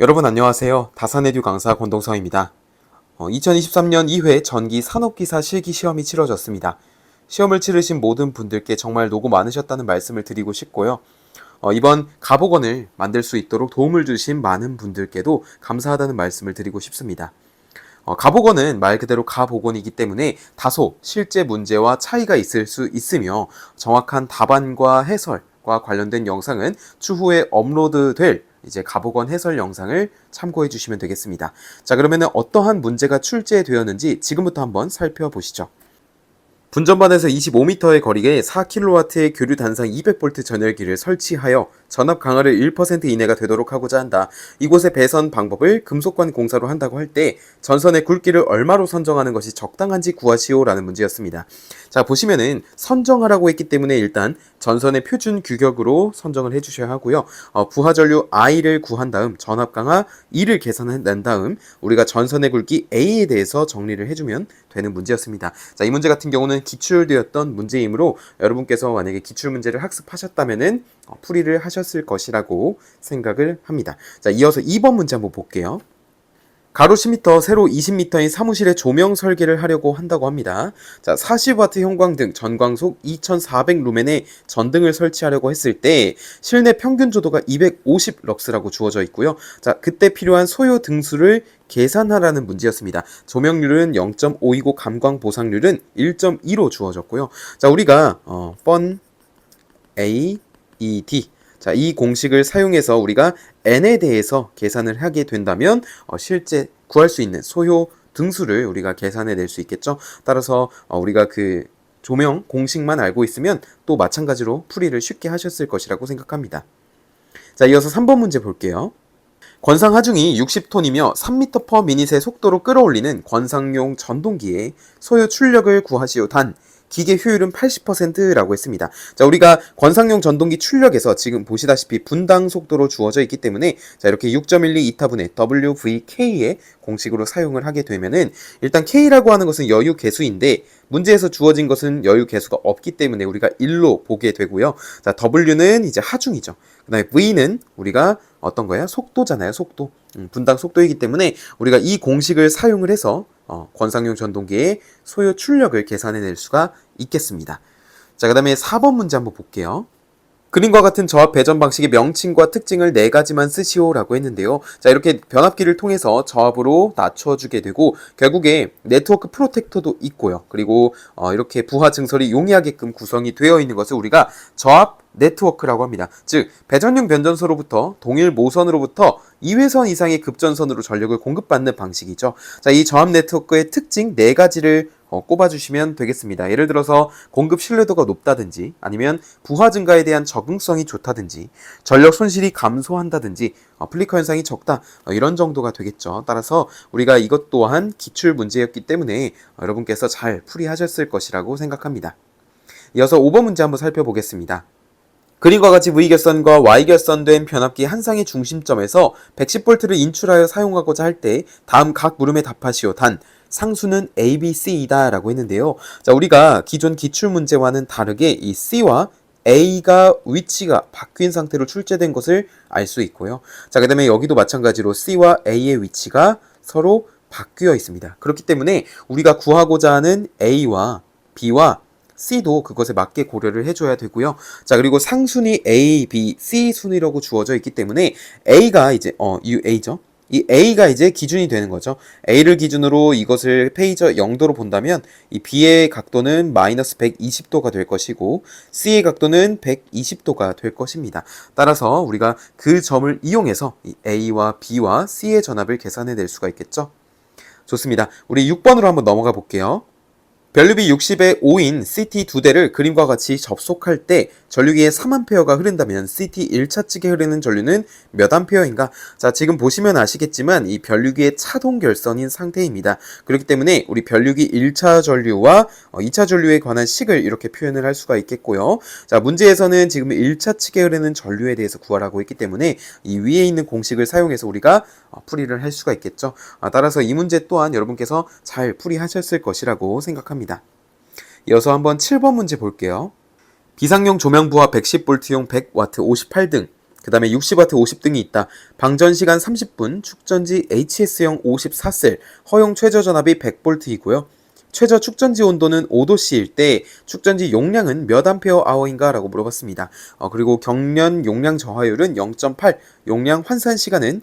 여러분 안녕하세요. 다산에듀 강사 권동성입니다. 어, 2023년 2회 전기 산업기사 실기 시험이 치러졌습니다. 시험을 치르신 모든 분들께 정말 노고 많으셨다는 말씀을 드리고 싶고요. 어, 이번 가복원을 만들 수 있도록 도움을 주신 많은 분들께도 감사하다는 말씀을 드리고 싶습니다. 어, 가복원은 말 그대로 가복원이기 때문에 다소 실제 문제와 차이가 있을 수 있으며 정확한 답안과 해설과 관련된 영상은 추후에 업로드 될 이제 가복원 해설 영상을 참고해 주시면 되겠습니다. 자, 그러면은 어떠한 문제가 출제되었는지 지금부터 한번 살펴보시죠. 분전반에서 25m의 거리에 4kW의 교류 단상 200V 전열기를 설치하여 전압 강화를 1% 이내가 되도록 하고자 한다. 이곳의 배선 방법을 금속관 공사로 한다고 할 때 전선의 굵기를 얼마로 선정하는 것이 적당한지 구하시오라는 문제였습니다. 자, 보시면은 선정하라고 했기 때문에 일단 전선의 표준 규격으로 선정을 해 주셔야 하고요. 어, 부하 전류 I를 구한 다음 전압 강화 2를 계산해낸 다음 우리가 전선의 굵기 A에 대해서 정리를 해주면 되는 문제였습니다. 자, 이 문제 같은 경우는 기출되었던 문제이므로 여러분께서 만약에 기출 문제를 학습하셨다면은 어, 풀이를 하셨을 것이라고 생각을 합니다. 자, 이어서 2번 문제 한번 볼게요. 가로 10m, 세로 20m인 사무실에 조명 설계를 하려고 한다고 합니다. 자, 40W 형광등, 전광속 2400 루멘에 전등을 설치하려고 했을 때 실내 평균 조도가 250 럭스라고 주어져 있고요. 자, 그때 필요한 소요 등수를 계산하라는 문제였습니다. 조명률은 0.5이고 감광 보상률은 1.2로 주어졌고요. 자, 우리가 어, 번 A, E, D 자, 이 공식을 사용해서 우리가 n에 대해서 계산을 하게 된다면 어, 실제 구할 수 있는 소요 등수를 우리가 계산해 낼 수 있겠죠. 따라서 어, 우리가 그 조명 공식만 알고 있으면 또 마찬가지로 풀이를 쉽게 하셨을 것이라고 생각합니다. 자, 이어서 3번 문제 볼게요. 권상 하중이 60톤이며 3m per 미닛의 속도로 끌어올리는 권상용 전동기의 소요 출력을 구하시오. 단 기계 효율은 80%라고 했습니다. 자, 우리가 권상용 전동기 출력에서 지금 보시다시피 분당 속도로 주어져 있기 때문에 자, 이렇게 6.12 2타분의 WVK의 공식으로 사용을 하게 되면은 일단 K라고 하는 것은 여유 개수인데 문제에서 주어진 것은 여유 개수가 없기 때문에 우리가 1로 보게 되고요. 자, W는 이제 하중이죠. 그다음에 V는 우리가 어떤 거야? 속도잖아요. 속도. 음, 분당 속도이기 때문에 우리가 이 공식을 사용을 해서 어, 권상용 전동기의 소요 출력을 계산해낼 수가 있겠습니다. 자, 그 다음에 4번 문제 한번 볼게요. 그림과 같은 저압 배전 방식의 명칭과 특징을 네 가지만 쓰시오라고 했는데요. 자, 이렇게 변압기를 통해서 저압으로 낮춰주게 되고, 결국에 네트워크 프로텍터도 있고요. 그리고 어, 이렇게 부하 증설이 용이하게끔 구성이 되어 있는 것을 우리가 저압 네트워크라고 합니다. 즉, 배전용 변전소로부터 동일 모선으로부터 2회선 이상의 급전선으로 전력을 공급받는 방식이죠. 자, 이 저압 네트워크의 특징 네 가지를 어, 꼽아주시면 되겠습니다. 예를 들어서 공급 신뢰도가 높다든지 아니면 부하 증가에 대한 적응성이 좋다든지 전력 손실이 감소한다든지 어, 플리커 현상이 적다 어, 이런 정도가 되겠죠. 따라서 우리가 이것 또한 기출 문제였기 때문에 어, 여러분께서 잘 풀이하셨을 것이라고 생각합니다. 이어서 5번 문제 한번 살펴보겠습니다. 그림과 같이 V결선과 Y결선된 변압기 한 쌍의 중심점에서 110V를 인출하여 사용하고자 할 때 다음 각 물음에 답하시오. 단 상수는 A, B, C이다 라고 했는데요. 자, 우리가 기존 기출 문제와는 다르게 이 C와 A가 위치가 바뀐 상태로 출제된 것을 알 수 있고요. 자, 그 다음에 여기도 마찬가지로 C와 A의 위치가 서로 바뀌어 있습니다. 그렇기 때문에 우리가 구하고자 하는 A와 B와 C도 그것에 맞게 고려를 해줘야 되고요. 자, 그리고 상순위 A, B, C 순위라고 주어져 있기 때문에 A가 이제, 어, 이 A죠. 이 A가 이제 기준이 되는 거죠. A를 기준으로 이것을 페이저 0도로 본다면 이 B의 각도는 마이너스 120도가 될 것이고 C의 각도는 120도가 될 것입니다. 따라서 우리가 그 점을 이용해서 이 A와 B와 C의 전압을 계산해 낼 수가 있겠죠. 좋습니다. 우리 6번으로 한번 넘어가 볼게요. 변류비 60의 5인 CT 두 대를 그림과 같이 접속할 때 전류기에 3A가 흐른다면 CT 1차 측에 흐르는 전류는 몇 A인가? 자, 지금 보시면 아시겠지만 이 변류기의 차동 결선인 상태입니다. 그렇기 때문에 우리 변류기 1차 전류와 2차 전류에 관한 식을 이렇게 표현을 할 수가 있겠고요. 자, 문제에서는 지금 1차 측에 흐르는 전류에 대해서 구하라고 했기 때문에 이 위에 있는 공식을 사용해서 우리가 어, 풀이를 할 수가 있겠죠. 아, 따라서 이 문제 또한 여러분께서 잘 풀이하셨을 것이라고 생각합니다. 이어서 한번 7번 문제 볼게요. 비상용 조명 부하 110V용 100W 58등, 그그 다음에 60W 50등이 있다. 방전 시간 30분, 축전지 HS형 54셀, 허용 최저 전압이 100V이고요. 최저 축전지 온도는 5도씨일 때 축전지 용량은 몇 암페어 아워인가 라고 물어봤습니다. 어, 그리고 경련 용량 저하율은 0.8, 용량 환산 시간은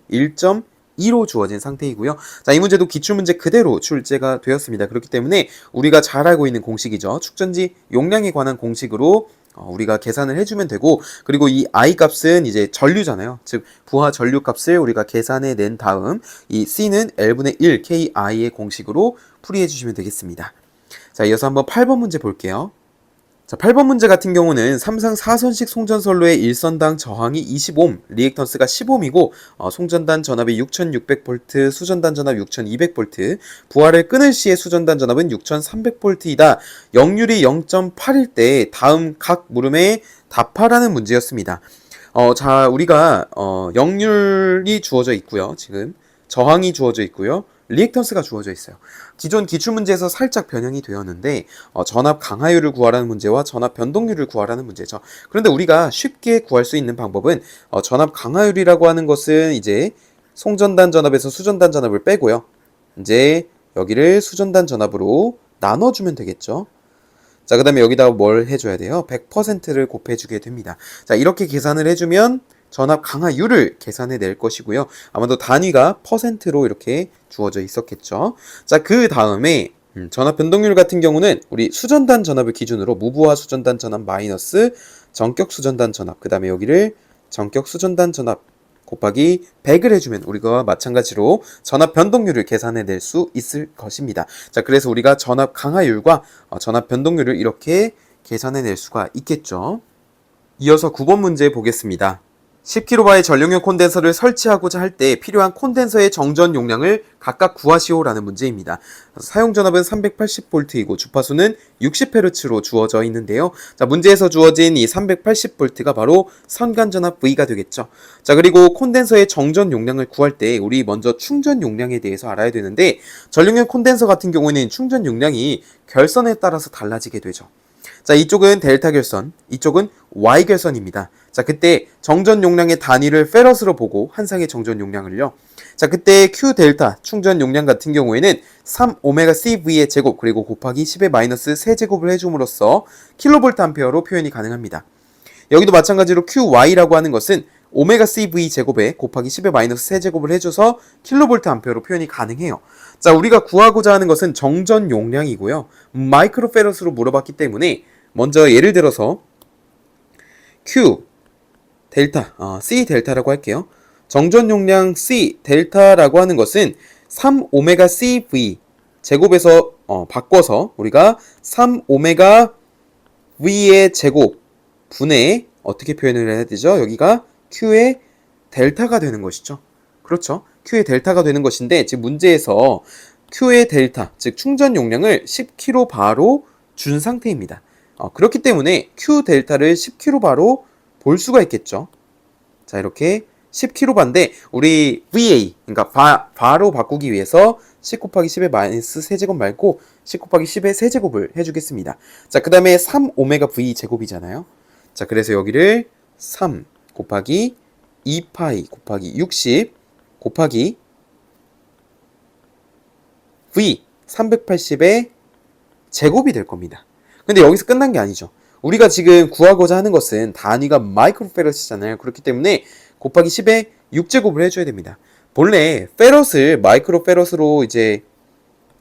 1.2로 주어진 상태이고요. 자, 이 문제도 기출문제 그대로 출제가 되었습니다. 그렇기 때문에 우리가 잘 알고 있는 공식이죠. 축전지 용량에 관한 공식으로 어, 우리가 계산을 해주면 되고 그리고 이 i 값은 이제 전류잖아요. 즉 부하 전류 값을 우리가 계산해 낸 다음 이 c는 l분의 1 ki의 공식으로 풀이해 주시면 되겠습니다. 자 이어서 한번 8번 문제 볼게요. 자, 8번 문제 같은 경우는 삼상 4선식 송전선로의 일선당 저항이 20옴, 리액턴스가 10옴이고 어, 송전단 전압이 6600V, 수전단 전압 6200V, 부하를 끊을 시의 수전단 전압은 6300V이다. 역률이 0.8일 때 다음 각 물음에 답하라는 문제였습니다. 어, 자, 우리가 어, 역률이 주어져 있고요. 지금 저항이 주어져 있고요. 리액턴스가 주어져 있어요. 기존 기출문제에서 살짝 변형이 되었는데 어, 전압 강하율을 구하라는 문제와 전압 변동률을 구하라는 문제죠. 그런데 우리가 쉽게 구할 수 있는 방법은 어, 전압 강하율이라고 하는 것은 이제 송전단 전압에서 수전단 전압을 빼고요. 이제 여기를 수전단 전압으로 나눠주면 되겠죠. 자, 그 다음에 여기다 뭘 해줘야 돼요? 100%를 곱해주게 됩니다. 자, 이렇게 계산을 해주면 전압 강하율을 계산해 낼 것이고요. 아마도 단위가 퍼센트로 이렇게 주어져 있었겠죠. 자, 그 다음에 음, 전압 변동률 같은 경우는 우리 수전단 전압을 기준으로 무부하 수전단 전압 마이너스 전격 수전단 전압 그 다음에 여기를 전격 수전단 전압 곱하기 100을 해주면 우리가 마찬가지로 전압 변동률을 계산해 낼 수 있을 것입니다. 자, 그래서 우리가 전압 강하율과 어, 전압 변동률을 이렇게 계산해 낼 수가 있겠죠. 이어서 9번 문제 보겠습니다. 10kB의 전력용 콘덴서를 설치하고자 할 때 필요한 콘덴서의 정전 용량을 각각 구하시오라는 문제입니다. 사용 전압은 380V이고 주파수는 60Hz로 주어져 있는데요. 자, 문제에서 주어진 이 380V가 바로 선간 전압 V가 되겠죠. 자, 그리고 콘덴서의 정전 용량을 구할 때 우리 먼저 충전 용량에 대해서 알아야 되는데 전력용 콘덴서 같은 경우에는 충전 용량이 결선에 따라서 달라지게 되죠. 자, 이쪽은 델타 결선, 이쪽은 Y 결선입니다. 자, 그때 정전 용량의 단위를 페러스로 보고 한상의 정전 용량을요. 자, 그때 Q 델타 충전 용량 같은 경우에는 3 오메가 CV의 제곱 그리고 곱하기 10의 마이너스 세제곱을 해 줌으로써 킬로볼트 암페어로 표현이 가능합니다. 여기도 마찬가지로 QY라고 하는 것은 오메가 CV 제곱에 곱하기 10의 마이너스 세제곱을 해줘서 킬로볼트 암페어로 표현이 가능해요. 자, 우리가 구하고자 하는 것은 정전 용량이고요. 마이크로 페러스로 물어봤기 때문에 먼저 예를 들어서 Q 델타, 어, C 델타라고 할게요. 정전 용량 C 델타라고 하는 것은 3 오메가 CV 제곱에서 어, 바꿔서 우리가 3 오메가 V의 제곱 분의 어떻게 표현을 해야 되죠? 여기가 Q의 델타가 되는 것이죠. 그렇죠. Q의 델타가 되는 것인데 지금 문제에서 Q의 델타, 즉 충전 용량을 10kg 바로 준 상태입니다. 어, 그렇기 때문에 Q 델타를 10kg 바로 볼 수가 있겠죠. 자, 이렇게 10kg 반인데 우리 VA, 그러니까 바, 바로 바꾸기 위해서 10 곱하기 10의 마이너스 세제곱 말고 10 곱하기 10의 세제곱을 해주겠습니다. 자, 그 다음에 3 오메가 V 제곱이잖아요. 자, 그래서 여기를 3 곱하기 2파이 곱하기 60 곱하기 V 380의 제곱이 될 겁니다. 근데 여기서 끝난 게 아니죠. 우리가 지금 구하고자 하는 것은 단위가 마이크로페러스잖아요. 그렇기 때문에 곱하기 10에 6제곱을 해줘야 됩니다. 본래 페러스를 마이크로페러스로 이제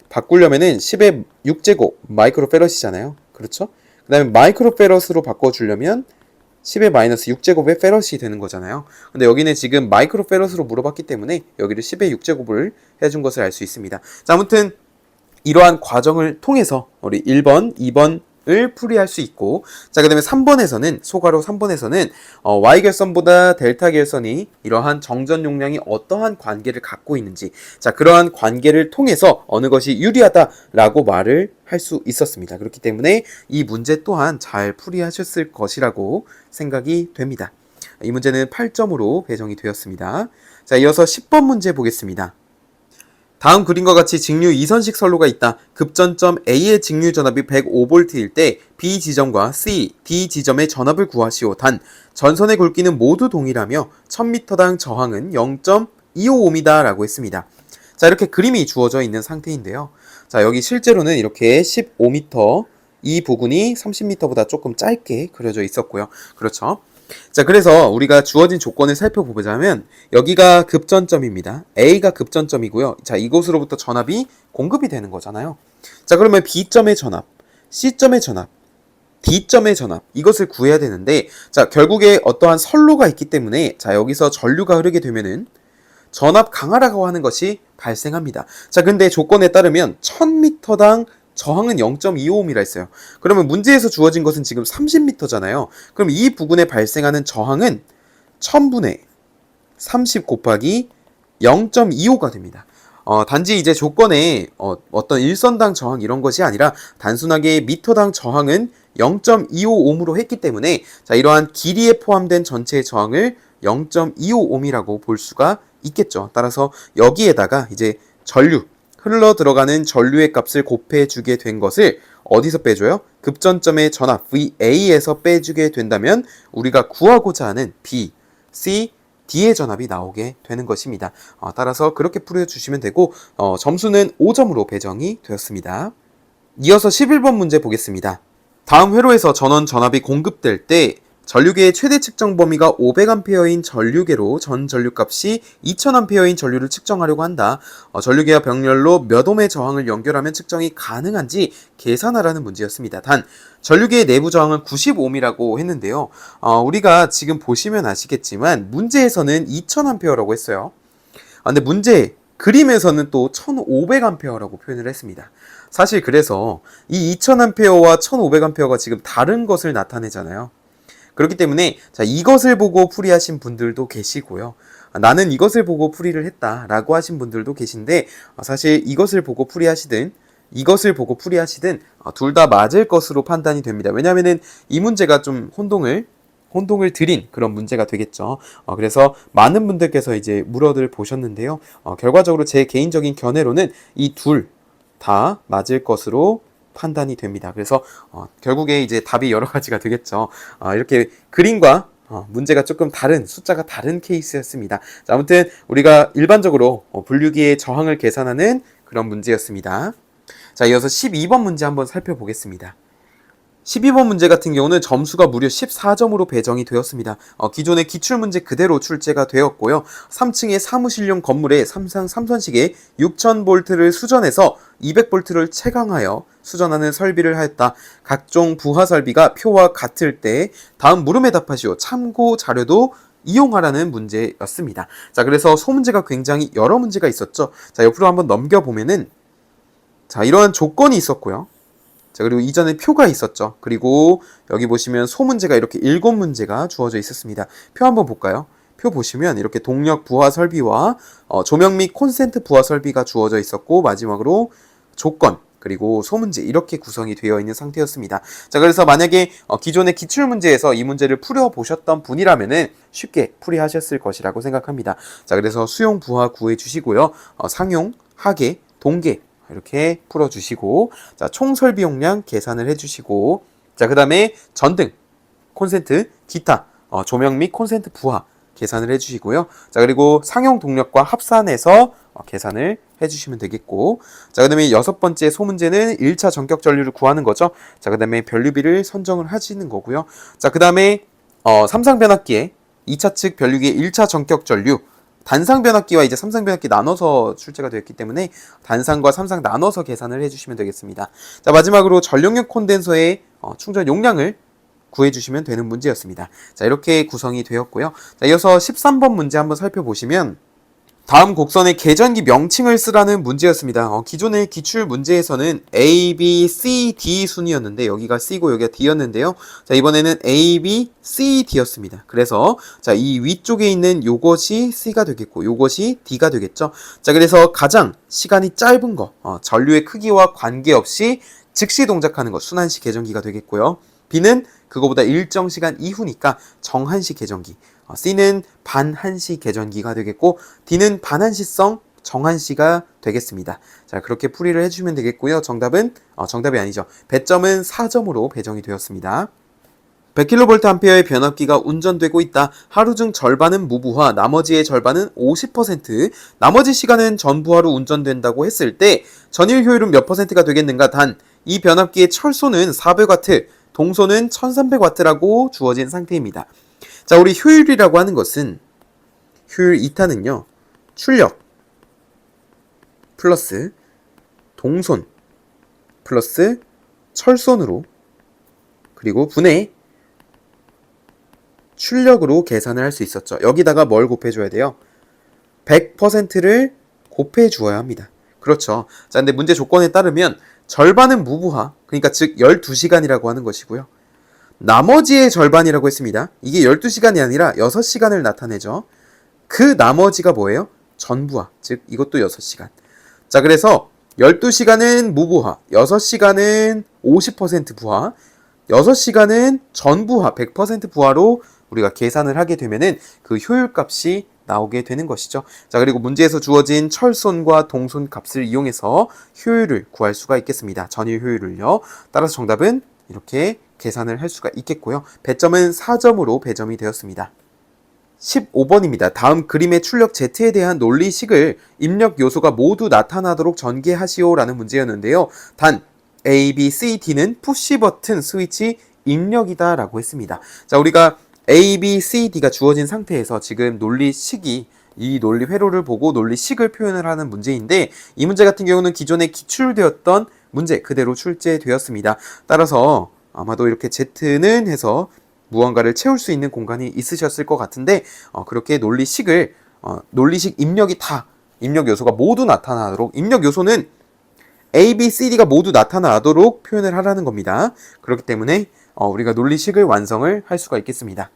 바꾸려면은 10의 6제곱 마이크로페러스잖아요. 그렇죠? 그 다음에 마이크로페러스로 바꿔주려면 10의 마이너스 6제곱의 페러시 되는 거잖아요. 근데 여기는 지금 마이크로페러스로 물어봤기 때문에 여기를 10의 6제곱을 해준 것을 알 수 있습니다. 자, 아무튼 이러한 과정을 통해서 우리 1번, 2번, 을 풀이할 수 있고 자 그다음에 3번에서는 소괄호 3번에서는 어, y 결선보다 델타 결선이 이러한 정전 용량이 어떠한 관계를 갖고 있는지 자 그러한 관계를 통해서 어느 것이 유리하다라고 말을 할 수 있었습니다. 그렇기 때문에 이 문제 또한 잘 풀이하셨을 것이라고 생각이 됩니다. 이 문제는 8점으로 배정이 되었습니다. 자 이어서 10번 문제 보겠습니다. 다음 그림과 같이 직류 이선식 선로가 있다. 급전점 A의 직류 전압이 105V일 때 B 지점과 C, D 지점의 전압을 구하시오. 단 전선의 굵기는 모두 동일하며 1000m당 저항은 0.255m 라고 했습니다. 자, 이렇게 그림이 주어져 있는 상태인데요. 자, 여기 실제로는 이렇게 15m 이 부분이 30m보다 조금 짧게 그려져 있었고요. 그렇죠. 자, 그래서 우리가 주어진 조건을 살펴보자면 여기가 급전점입니다. A가 급전점이고요. 자, 이곳으로부터 전압이 공급이 되는 거잖아요. 자, 그러면 B점의 전압, C점의 전압, D점의 전압 이것을 구해야 되는데 자, 결국에 어떠한 선로가 있기 때문에 자, 여기서 전류가 흐르게 되면은 전압 강하라고 하는 것이 발생합니다. 자, 근데 조건에 따르면 1000m당 저항은 0.25m라 했어요. 그러면 문제에서 주어진 것은 지금 30m잖아요. 그럼 이 부분에 발생하는 저항은 1000분의 30 곱하기 0.25가 됩니다. 어, 단지 이제 조건에 어, 어떤 일선당 저항 이런 것이 아니라 단순하게 미터당 저항은 0.255옴으로 했기 때문에 자 이러한 길이에 포함된 전체의 저항을 0.255옴이라고 볼 수가 있겠죠. 따라서 여기에다가 이제 전류 흘러 들어가는 전류의 값을 곱해 주게 된 것을 어디서 빼줘요? 급전점의 전압 VA에서 빼주게 된다면 우리가 구하고자 하는 B, C, D의 전압이 나오게 되는 것입니다. 어, 따라서 그렇게 풀어주시면 되고 어, 점수는 5점으로 배정이 되었습니다. 이어서 11번 문제 보겠습니다. 다음 회로에서 전원 전압이 공급될 때 전류계의 최대 측정 범위가 500A인 전류계로 전 전류값이 2000A인 전류를 측정하려고 한다. 어, 전류계와 병렬로 몇 옴의 저항을 연결하면 측정이 가능한지 계산하라는 문제였습니다. 단 전류계의 내부 저항은 95옴이라고 했는데요. 어, 우리가 지금 보시면 아시겠지만 문제에서는 2000A라고 했어요. 아, 근데 문제 그림에서는 또 1500A라고 표현을 했습니다. 사실 그래서 이 2000A와 1500A가 지금 다른 것을 나타내잖아요. 그렇기 때문에 자 이것을 보고 풀이하신 분들도 계시고요. 아, 나는 이것을 보고 풀이를 했다라고 하신 분들도 계신데 아, 사실 이것을 보고 풀이하시든 이것을 보고 풀이하시든 아, 둘다 맞을 것으로 판단이 됩니다. 왜냐하면은 이 문제가 좀 혼동을 혼동을 드린 그런 문제가 되겠죠. 어, 그래서 많은 분들께서 이제 물어들 보셨는데요. 어, 결과적으로 제 개인적인 견해로는 이 둘 다 맞을 것으로 판단이 됩니다. 그래서 어, 결국에 이제 답이 여러 가지가 되겠죠. 어, 이렇게 그림과 어, 문제가 조금 다른 숫자가 다른 케이스였습니다. 자, 아무튼 우리가 일반적으로 어, 분류기의 저항을 계산하는 그런 문제였습니다. 자, 이어서 12번 문제 한번 살펴보겠습니다. 12번 문제 같은 경우는 점수가 무려 14점으로 배정이 되었습니다. 어, 기존의 기출문제 그대로 출제가 되었고요. 3층의 사무실용 건물에 삼상 삼선식에 6000V를 수전해서 200V를 채광하여 수전하는 설비를 하였다. 각종 부하 설비가 표와 같을 때 다음 물음에 답하시오. 참고 자료도 이용하라는 문제였습니다. 자, 그래서 소문제가 굉장히 여러 문제가 있었죠. 자, 옆으로 한번 넘겨보면은 자, 이러한 조건이 있었고요. 자, 그리고 이전에 표가 있었죠. 그리고 여기 보시면 소문제가 이렇게 일곱 문제가 주어져 있었습니다. 표 한번 볼까요? 표 보시면 이렇게 동력 부하 설비와 어, 조명 및 콘센트 부하 설비가 주어져 있었고 마지막으로 조건 그리고 소문제 이렇게 구성이 되어 있는 상태였습니다. 자 그래서 만약에 어, 기존의 기출 문제에서 이 문제를 풀어 보셨던 분이라면은 쉽게 풀이하셨을 것이라고 생각합니다. 자 그래서 수용 부하 구해 주시고요. 어, 상용, 하계, 동계 이렇게 풀어주시고 자 총 설비 용량 계산을 해주시고 자 그 다음에 전등, 콘센트, 기타, 어, 조명 및 콘센트 부하 계산을 해주시고요. 자 그리고 상용 동력과 합산해서 어, 계산을 해주시면 되겠고 자그 다음에 여섯 번째 소문제는 1차 전격 전류를 구하는 거죠. 자그 다음에 변류비를 선정을 하시는 거고요. 자그 다음에 어, 삼상 변압기에 2차 측 변류기의 1차 전격 전류 단상 변압기와 이제 삼상 변압기 나눠서 출제가 되었기 때문에 단상과 삼상 나눠서 계산을 해주시면 되겠습니다. 자 마지막으로 전력용 콘덴서의 어, 충전 용량을 구해주시면 되는 문제였습니다. 자 이렇게 구성이 되었고요. 자 이어서 13번 문제 한번 살펴보시면 다음 곡선의 계전기 명칭을 쓰라는 문제였습니다. 어, 기존의 기출 문제에서는 A, B, C, D 순이었는데 여기가 C고 여기가 D였는데요. 자 이번에는 A, B, C, D였습니다. 그래서 자 이 위쪽에 있는 요것이 C가 되겠고 요것이 D가 되겠죠. 자 그래서 가장 시간이 짧은 거 어, 전류의 크기와 관계없이 즉시 동작하는 것 순환식 계전기가 되겠고요. B는 그거보다 일정 시간 이후니까 정한식 계전기. 어, C는 반한시 계전기가 되겠고 D는 반한시성 정한 씨가 되겠습니다. 자, 그렇게 풀이를 해주시면 되겠고요. 정답은, 어, 정답이 아니죠. 배점은 4점으로 배정이 되었습니다. 100kV 암페어의 변압기가 운전되고 있다. 하루 중 절반은 무부하, 나머지의 절반은 50%, 나머지 시간은 전부하로 운전된다고 했을 때 전일 효율은 몇 퍼센트가 되겠는가? 단, 이 변압기의 철소는 400W, 동소는 1300W라고 주어진 상태입니다. 자, 우리 효율이라고 하는 것은 효율 2타는요. 출력 플러스 동손 플러스 철손으로 그리고 분해 출력으로 계산을 할 수 있었죠. 여기다가 뭘 곱해줘야 돼요? 100%를 곱해 주어야 합니다. 그렇죠. 자, 근데 문제 조건에 따르면 절반은 무부하, 그러니까 즉 12시간이라고 하는 것이고요. 나머지의 절반이라고 했습니다. 이게 12시간이 아니라 6시간을 나타내죠. 그 나머지가 뭐예요? 전부하, 즉 이것도 6시간. 자, 그래서 12시간은 무부하, 6시간은 50% 부하, 6시간은 전부하, 100% 부하로 우리가 계산을 하게 되면은 그 효율값이 나오게 되는 것이죠. 자, 그리고 문제에서 주어진 철손과 동손 값을 이용해서 효율을 구할 수가 있겠습니다. 전일 효율을요. 따라서 정답은 이렇게 계산을 할 수가 있겠고요. 배점은 4점으로 배점이 되었습니다. 15번입니다. 다음 그림의 출력 Z에 대한 논리식을 입력 요소가 모두 나타나도록 전개하시오 라는 문제였는데요. 단 A, B, C, D는 푸시 버튼 스위치 입력이다 라고 했습니다. 자, 우리가 A, B, C, D가 주어진 상태에서 지금 논리식이 이 논리 회로를 보고 논리식을 표현을 하는 문제인데 이 문제 같은 경우는 기존에 기출되었던 문제 그대로 출제되었습니다. 따라서 아마도 이렇게 Z는 해서 무언가를 채울 수 있는 공간이 있으셨을 것 같은데 어, 그렇게 논리식을 어, 논리식 입력이 다 입력 요소가 모두 나타나도록 입력 요소는 A, B, C, D가 모두 나타나도록 표현을 하라는 겁니다. 그렇기 때문에 어, 우리가 논리식을 완성을 할 수가 있겠습니다.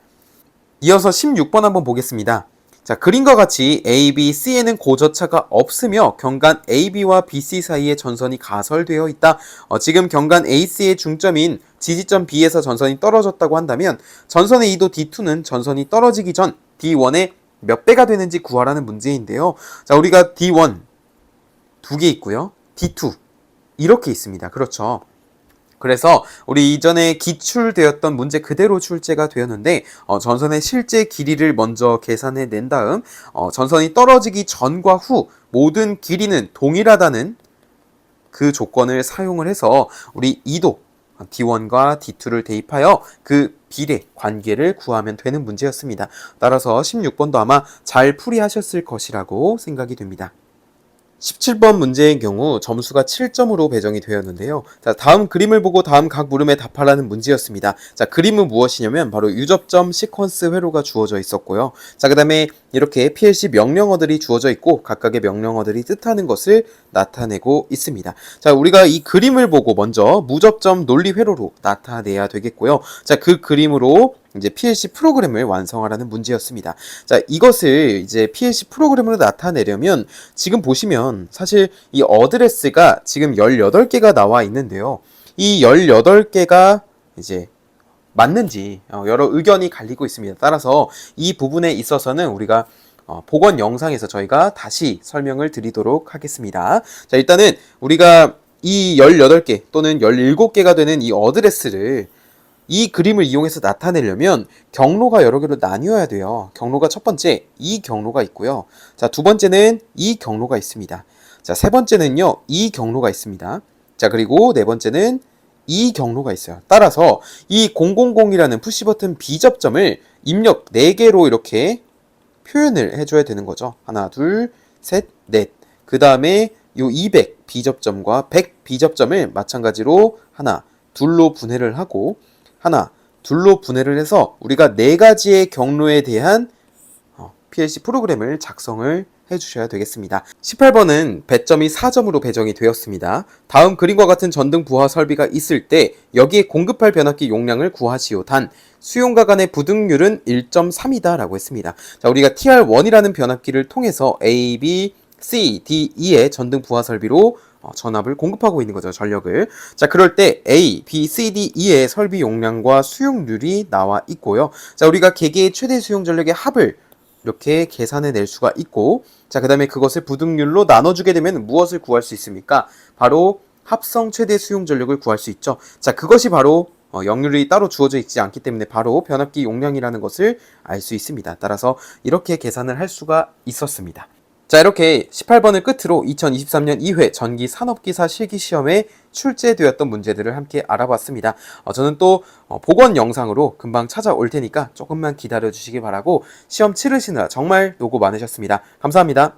이어서 16번 한번 보겠습니다. 자, 그림과 같이 A, B, C에는 고저차가 없으며 경간 AB와 BC 사이에 전선이 가설되어 있다. 어, 지금 경간 AC의 중점인 지지점 B에서 전선이 떨어졌다고 한다면 전선의 이도 D2는 전선이 떨어지기 전 D1의 몇 배가 되는지 구하라는 문제인데요. 자, 우리가 D1 두 개 있고요. D2 이렇게 있습니다. 그렇죠. 그래서 우리 이전에 기출되었던 문제 그대로 출제가 되었는데 어, 전선의 실제 길이를 먼저 계산해 낸 다음 어, 전선이 떨어지기 전과 후 모든 길이는 동일하다는 그 조건을 사용을 해서 우리 2도 D1과 D2를 대입하여 그 비례 관계를 구하면 되는 문제였습니다. 따라서 16번도 아마 잘 풀이하셨을 것이라고 생각이 됩니다. 17번 문제의 경우 점수가 7점으로 배정이 되었는데요. 자, 다음 그림을 보고 다음 각 물음에 답하라는 문제였습니다. 자, 그림은 무엇이냐면 바로 유접점 시퀀스 회로가 주어져 있었고요. 자, 그 다음에 이렇게 PLC 명령어들이 주어져 있고 각각의 명령어들이 뜻하는 것을 나타내고 있습니다. 자, 우리가 이 그림을 보고 먼저 무접점 논리 회로로 나타내야 되겠고요. 자, 그 그림으로 이제 PLC 프로그램을 완성하라는 문제였습니다. 자, 이것을 이제 PLC 프로그램으로 나타내려면 지금 보시면 사실 이 어드레스가 지금 18개가 나와 있는데요. 이 18개가 이제 맞는지 어, 여러 의견이 갈리고 있습니다. 따라서 이 부분에 있어서는 우리가 어, 복원 영상에서 저희가 다시 설명을 드리도록 하겠습니다. 자, 일단은 우리가 이 18개 또는 17개가 되는 이 어드레스를 이 그림을 이용해서 나타내려면 경로가 여러 개로 나뉘어야 돼요. 경로가 첫 번째 이 경로가 있고요. 자, 두 번째는 이 경로가 있습니다. 자, 세 번째는요. 이 경로가 있습니다. 자, 그리고 네 번째는 이 경로가 있어요. 따라서 이 000이라는 푸시 버튼 비접점을 입력 4개로 이렇게 표현을 해줘야 되는 거죠. 하나, 둘, 셋, 넷. 그 다음에 요 200 비접점과 100 비접점을 마찬가지로 하나, 둘로 분해를 하고 하나, 둘로 분해를 해서 우리가 네 가지의 경로에 대한 어, PLC 프로그램을 작성을 해주셔야 되겠습니다. 18번은 배점이 4점으로 배정이 되었습니다. 다음 그림과 같은 전등 부하 설비가 있을 때 여기에 공급할 변압기 용량을 구하시오. 단 수용과 간의 부등률은 1.3이다 라고 했습니다. 자, 우리가 TR1이라는 변압기를 통해서 A, B, C, D, E의 전등 부하 설비로 어, 전압을 공급하고 있는 거죠, 전력을. 자, 그럴 때 A, B, C, D, E의 설비 용량과 수용률이 나와 있고요. 자, 우리가 개개의 최대 수용 전력의 합을 이렇게 계산해 낼 수가 있고 자 그다음에 그것을 부등률로 나눠 주게 되면 무엇을 구할 수 있습니까? 바로 합성 최대 수용 전력을 구할 수 있죠. 자 그것이 바로 어, 역률이 따로 주어져 있지 않기 때문에 바로 변압기 용량이라는 것을 알 수 있습니다. 따라서 이렇게 계산을 할 수가 있었습니다. 자, 이렇게 18번을 끝으로 2023년 2회 전기 산업기사 실기시험에 출제되었던 문제들을 함께 알아봤습니다. 어, 저는 또 어, 복원 영상으로 금방 찾아올 테니까 조금만 기다려 주시기 바라고 시험 치르시느라 정말 노고 많으셨습니다. 감사합니다.